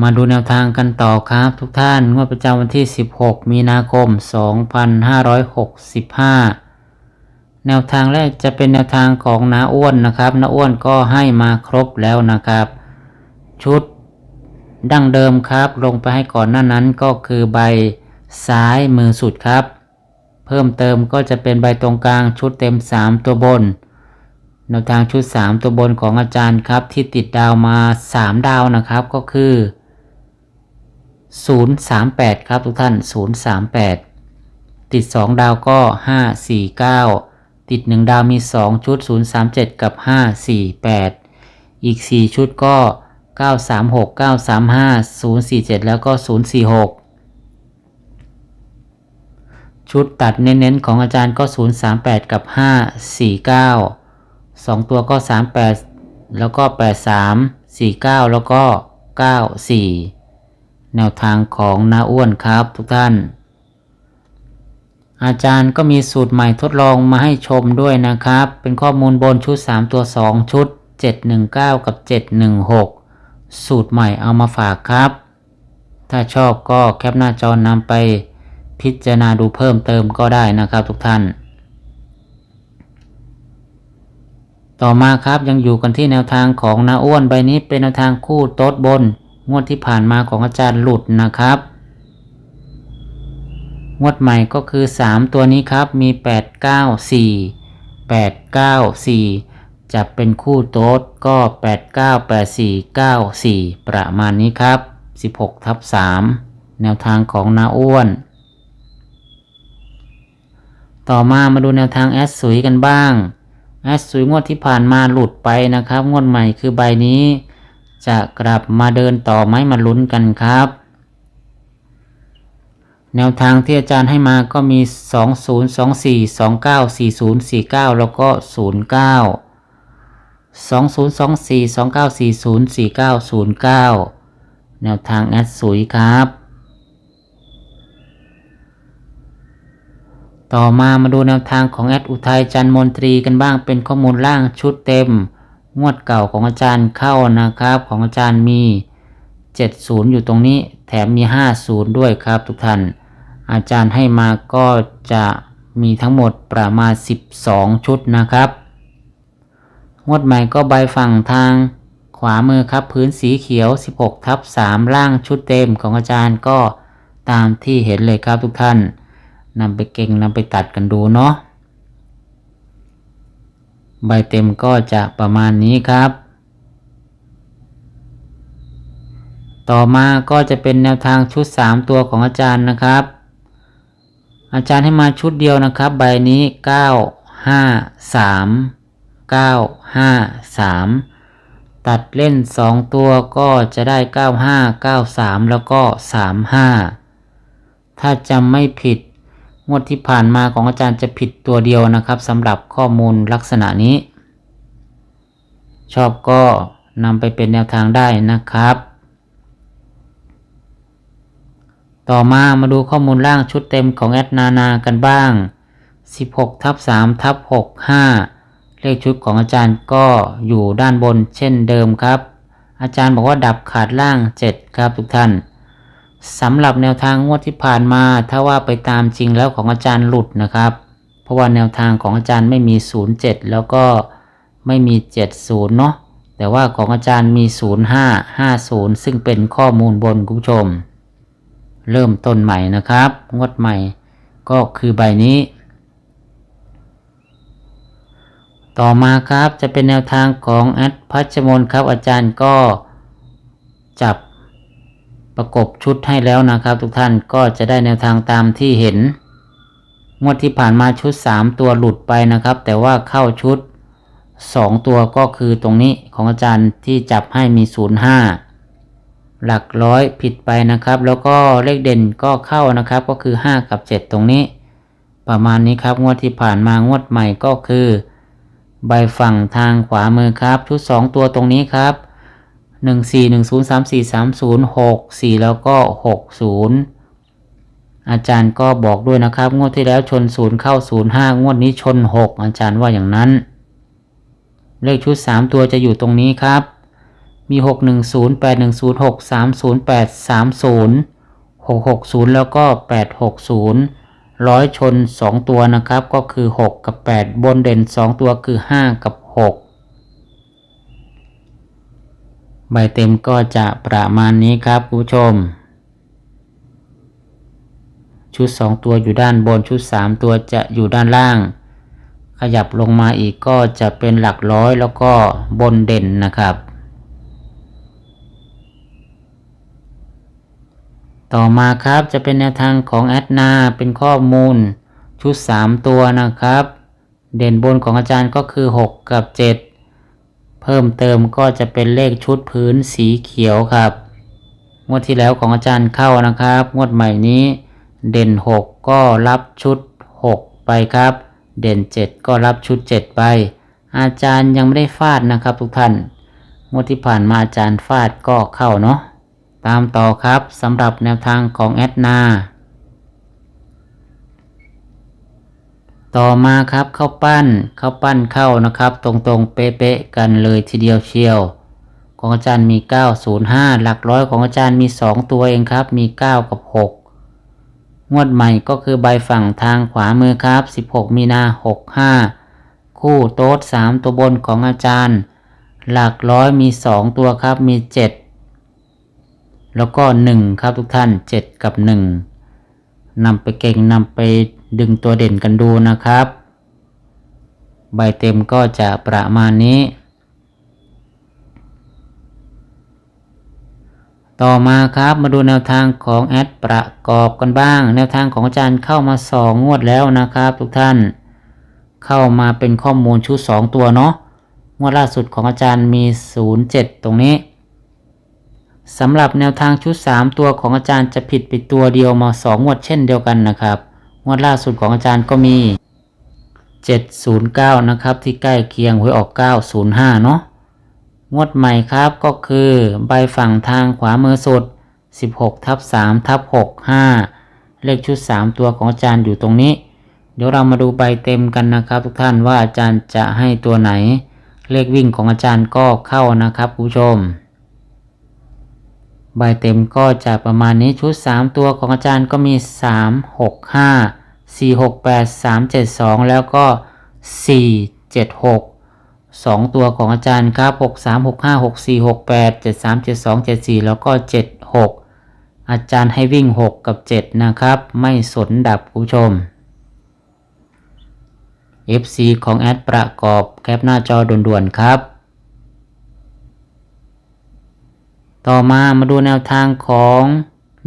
มาดูแนวทางกันต่อครับทุกท่านงวดประจำวันที่ 16 มีนาคม 2565 แนวทางแรกจะเป็นแนวทางของนาอ้วนนะครับนาอ้วนก็ให้มาครบแล้วนะครับ ชุดดั้งเดิมครับ ลงไปให้ก่อนหน้านั้นก็คือใบซ้ายมือสุดครับ เพิ่มเติมก็จะเป็นใบตรงกลางชุดเต็ม 3 ตัวบนแนวทางชุด 3 ตัวบนของอาจารย์ครับที่ติดดาวมา 3 ดาวนะครับก็คือ 038 ครับทุกท่าน 038 ติด 2 ดาวก็ 549 ติด 1 ดาวมี 2 ชุด 037 กับ 548 อีก 4 ชุดก็ 936 935 047 แล้วก็ 046 ชุดตัดเน้นๆ ของอาจารย์ก็ 038 กับ 549 2 ตัวก็ 38 แล้วก็ 83 49 แล้วก็ 94 แนวทางของน้าอ้วนครับทุกท่าน อาจารย์ก็มีสูตรใหม่ทดลองมาให้ชมด้วยนะครับ เป็นข้อมูลบนชุด 3 ตัว 2 ชุด 719 กับ 716 สูตรใหม่เอามาฝากครับ ถ้าชอบก็แคปหน้าจอนำไปพิจารณาดูเพิ่มเติมก็ได้นะครับทุกท่าน ต่อมาครับยังอยู่กันที่แนวทางของนาอ้วนใบนี้เป็นแนวทางคู่โต๊ดบน งวดที่ผ่านมาของอาจารย์หลุดนะครับ งวดใหม่ก็คือ 3 ตัวนี้ครับมี 8 9 4 8 9 4จะเป็นคู่โต๊ดก็ 8 9 8 4 9 4 ประมาณนี้ครับ 16ทับ3แนวทางของนาอ้วน ต่อมามาดูแนวทางแอดสุยกันบ้างแอดสุยงวดที่ผ่านมาหลุดไปนะครับ งวดใหม่คือใบนี้ จะกลับมาเดินต่อไหมมาลุ้นกันครับ แนวทางที่อาจารย์ให้มาก็มี 20 24 29 40 49 แล้วก็ 09 2024 2940 4909 แนวทางแอดสุยครับ ต่อมามาดูแนวทางของแอดอุทัยจันทร์มนตรีกันบ้างเป็นข้อมูลล่างชุดเต็ม งวดเก่าของอาจารย์เข้านะครับ ของอาจารย์มี 70 อยู่ตรงนี้แถมมี 50 ด้วยครับทุกท่าน อาจารย์ให้มาก็จะมีทั้งหมดประมาณ 12 ชุดนะครับ งวดใหม่ก็ใบฝั่งทางขวามือครับพื้นสีเขียว 16 ทับ 3 ล่างชุดเต็มของอาจารย์ก็ตามที่เห็นเลยครับทุกท่านนำไปเก่งนำไปตัดกันดูเนาะ ใบเต็มก็จะประมาณนี้ครับ ต่อมาก็จะเป็นแนวทางชุด 3 ตัวของอาจารย์นะครับ อาจารย์ให้มาชุดเดียวนะครับ ใบนี้ 9 5 3 9 5 3ตัดเล่น 2 ตัวก็จะได้ 95 93 แล้วก็ 35 ถ้าจำไม่ผิด งวดที่ผ่านมาของอาจารย์จะผิดตัวเดียวนะครับสำหรับข้อมูลลักษณะนี้ ชอบก็นำไปเป็นแนวทางได้นะครับ ต่อมามาดูข้อมูลล่างชุดเต็มของแอดนานากันบ้าง 16ทับ3ทับ6 5 เลขชุดของอาจารย์ก็อยู่ด้านบนเช่นเดิมครับ อาจารย์บอกว่าดับขาดล่าง 7 ครับทุกท่าน สำหรับแนวทางงวดที่ผ่านมา ถ้าว่าไปตามจริงแล้วของอาจารย์หลุดนะครับ เพราะว่าแนวทางของอาจารย์ไม่มี 07 แล้วก็ไม่มี 70 เนาะแต่ว่าของอาจารย์มี 05 50 ซึ่งเป็นข้อมูลบนคุณผู้ชม เริ่มต้นใหม่นะครับ งวดใหม่ก็คือใบนี้ ต่อมาครับจะเป็นแนวทางของแอดพัชมนครับอาจารย์ก็จับ ประกบชุดให้แล้วนะครับ ทุกท่านก็จะได้แนวทางตามที่เห็น งวดที่ผ่านมาชุด 3 ตัวหลุดไปนะครับ แต่ว่าเข้าชุด 2 ตัวก็คือตรงนี้ของอาจารย์ที่จับให้มี 05 หลักร้อยผิดไปนะครับ แล้วก็เลขเด่นก็เข้านะครับก็คือ 5 กับ 7 ตรงนี้ ประมาณนี้ครับ งวดที่ผ่านมางวดใหม่ก็คือ ใบฝั่งทางขวามือครับ ชุด 2 ตัวตรงนี้ครับ 1 4 1 0 3 4 3 0 6 4แล้วก็60อาจารย์ก็บอกด้วยนะครับ งวดที่แล้วชน0เข้า0 5งวดนี้ชน6อาจารย์ว่าอย่างนั้น เลขชุด3ตัวจะอยู่ตรงนี้ครับ มี6 1 0 8 1 0 6 3 0 8 3 0 6 6 0แล้วก็8 6 0ร้อยชน2ตัวนะครับ ก็คือ6กับ8บนเด่น2ตัวคือ5กับ6 ใบเต็มก็จะประมาณนี้ครับคุณผู้ชม ชุด 2 ตัวอยู่ด้านบนชุด 3 ตัวจะอยู่ด้านล่าง ขยับลงมาอีกก็จะเป็นหลักร้อยแล้วก็บนเด่นนะครับ ต่อมาครับจะเป็นแนวทางของแอดนาเป็นข้อมูลชุด 3 ตัวนะครับ เด่นบนของอาจารย์ก็คือ 6 กับ 7 เพิ่มเติมก็จะเป็นเลขชุดพื้นสีเขียวครับ งวดที่แล้วของอาจารย์เข้านะครับ งวดใหม่นี้ เด่น 6 ก็รับชุด 6 ไปครับ เด่น 7 ก็รับชุด 7 ไป อาจารย์ยังไม่ได้ฟาดนะครับทุกท่าน งวดที่ผ่านมาอาจารย์ฟาดก็เข้าเนาะ ตามต่อครับสำหรับแนวทางของแอดนา ต่อมาครับเข้าปั้นเข้าปั้นเข้านะครับ ตรงๆเป๊ะๆกันเลยทีเดียวเชียว ของอาจารย์มี 905 หลักร้อยของอาจารย์มี 2 ตัวเองครับ มี 9 กับ 6 งวดใหม่ก็คือใบฝั่งทางขวามือครับ 16 มีนา 65 คู่โต๊ด 3 ตัวบนของอาจารย์ หลักร้อยมี 2 ตัวครับมี 7 แล้วก็ 1 ครับทุกท่าน 7 กับ 1นำไปเก่งนำไป ดึงตัวเด่นกันดูนะครับ ใบเต็มก็จะประมาณนี้ ต่อมาครับมาดูแนวทางของแอดประกอบกันบ้าง แนวทางของอาจารย์เข้ามา2งวดแล้วนะครับ ทุกท่าน เข้ามาเป็นข้อมูลชุด 2 ตัวเนาะ งวดล่าสุดของอาจารย์มี 07 ตรงนี้สำหรับแนวทางชุด 3 ตัวของอาจารย์จะผิดไปตัวเดียวมา2งวดเช่นเดียวกันนะครับ งวดล่าสุดของอาจารย์ก็มี 709 นะครับ ที่ใกล้เคียงหวยออก 905 เนาะงวดใหม่ครับก็คือใบฝั่งทางขวามือสุด 16ทับ3ทับ65 เลขชุด 3 ตัวของอาจารย์อยู่ตรงนี้ เดี๋ยวเรามาดูใบเต็มกันนะครับ ทุกท่านว่าอาจารย์จะให้ตัวไหน เลขวิ่งของอาจารย์ก็เข้านะครับคุณผู้ชม ใบเต็มก็จะประมาณนี้ชุด 3 ตัวของอาจารย์ก็มี 3 6 5 4 6 8 3 7 2 แล้วก็ 4 7 6 2 ตัวของอาจารย์ครับ 6 3 6 5 6 4 6 8 7 3 7 2 7 4 แล้วก็ 7 6 อาจารย์ให้วิ่ง 6 กับ 7 นะครับ ไม่สนดับผู้ชม FC ของแอดประกอบแคปหน้าจอด่วนๆครับ ต่อมามาดูแนวทางของ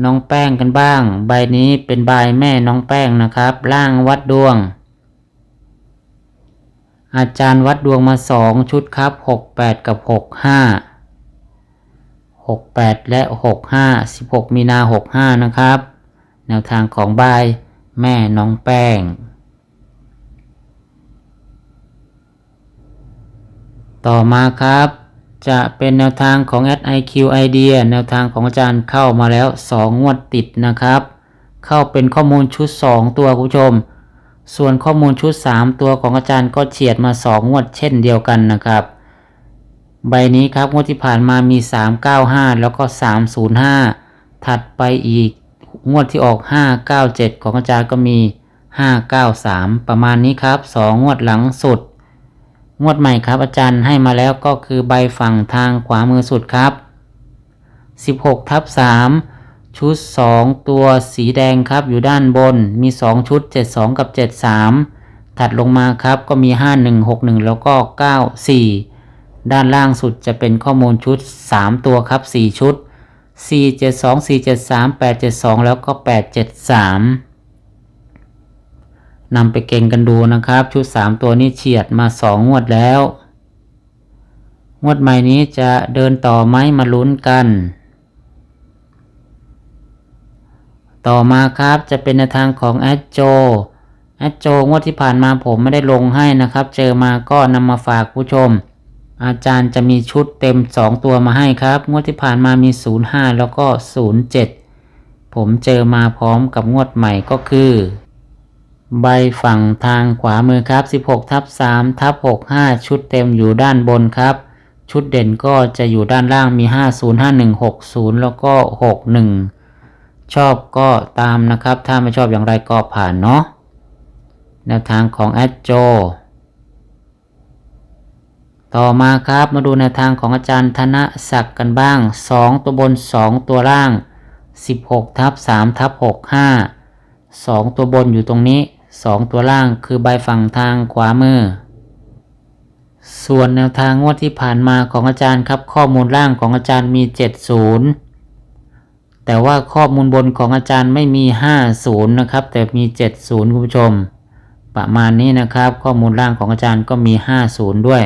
น้องแป้งกันบ้าง ใบนี้เป็นใบแม่น้องแป้งนะครับ ล่างวัดดวง อาจารย์วัดดวงมาสองชุดครับ68กับ65 68และ65 16มีนา65นะครับ แนวทางของใบแม่น้องแป้ง ต่อมาครับ จะเป็นแนวทางของ SIQ Idea แนวทางของอาจารย์เข้ามาแล้ว 2 งวดติดนะครับ เข้าเป็นข้อมูลชุด 2 ตัวคุณผู้ชม ส่วนข้อมูลชุด 3 ตัวของอาจารย์ก็เฉียดมา 2 งวดเช่นเดียวกันนะครับ ใบนี้ครับงวดที่ผ่านมามี 395 แล้วก็ 305 ถัดไปอีกงวดที่ออก 597 ของอาจารย์ก็มี 593 ประมาณนี้ครับ 2 งวดหลังสุด งวดใหม่ครับอาจารย์ให้มาแล้วก็คือใบฝั่งทางขวามือสุดครับ 16ทับ3ชุด 2 ตัวสีแดงครับอยู่ด้านบนมี 2 ชุด 72 กับ 73 ถัดลงมาครับก็มี 5161 แล้วก็ 94 ด้านล่างสุดจะเป็นข้อมูลชุด 3 ตัวครับ 4 ชุด 472 473 872 แล้วก็ 873 นำไปเก่งกันดูนะครับ ชุด 3 ตัวนี้เฉียดมา 2 งวดแล้ว งวดใหม่นี้จะเดินต่อไหมมาลุ้นกัน ต่อมาครับจะเป็นแนทางของแอดโจแอดโจงวดที่ผ่านมาผมไม่ได้ลงให้นะครับ เจอมาก็นำมาฝากผู้ชม อาจารย์จะมีชุดเต็ม 2 ตัวมาให้ครับ งวดที่ผ่านมามี 05 แล้วก็ 07 ผมเจอมาพร้อมกับงวดใหม่ก็คือ ใบฝั่งทางขวามือครับ 16ทับ3ทับ65 ชุดเต็มอยู่ด้านบนครับ ชุดเด่นก็จะอยู่ด้านล่างมี 50 51 60 แล้วก็ 61 ชอบก็ตามนะครับ ถ้าไม่ชอบอย่างไรก็ผ่านเนาะแนวทางของแอดโจ ต่อมาครับมาดูแนวทางของอาจารย์ธนศักดิ์กันบ้าง 2 ตัวบน 2 ตัวล่าง 16ทับ3ทับ65 2 ตัวบนอยู่ตรงนี้ 2 ตัวล่างคือใบฝั่งทางขวามือ ส่วนแนวทางงวดที่ผ่านมาของอาจารย์ครับ ข้อมูลล่างของอาจารย์มี 70 แต่ว่าข้อมูลบนของอาจารย์ไม่มี 50 นะครับ แต่มี 70 คุณผู้ชม ประมาณนี้นะครับ ข้อมูลล่างของอาจารย์ก็มี 50 ด้วย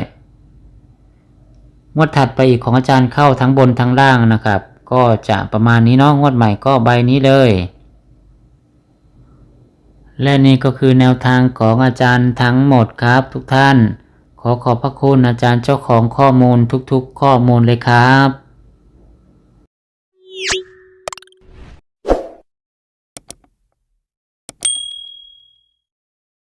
งวดถัดไปอีกของอาจารย์เข้าทั้งบนทั้งล่างนะครับ ก็จะประมาณนี้เนาะงวดใหม่ก็ใบนี้เลย และนี่ก็คือแนวทางของอาจารย์ทั้งหมดครับทุกท่าน ขอขอบพระคุณอาจารย์เจ้าของข้อมูลทุกๆ ข้อมูลเลยครับ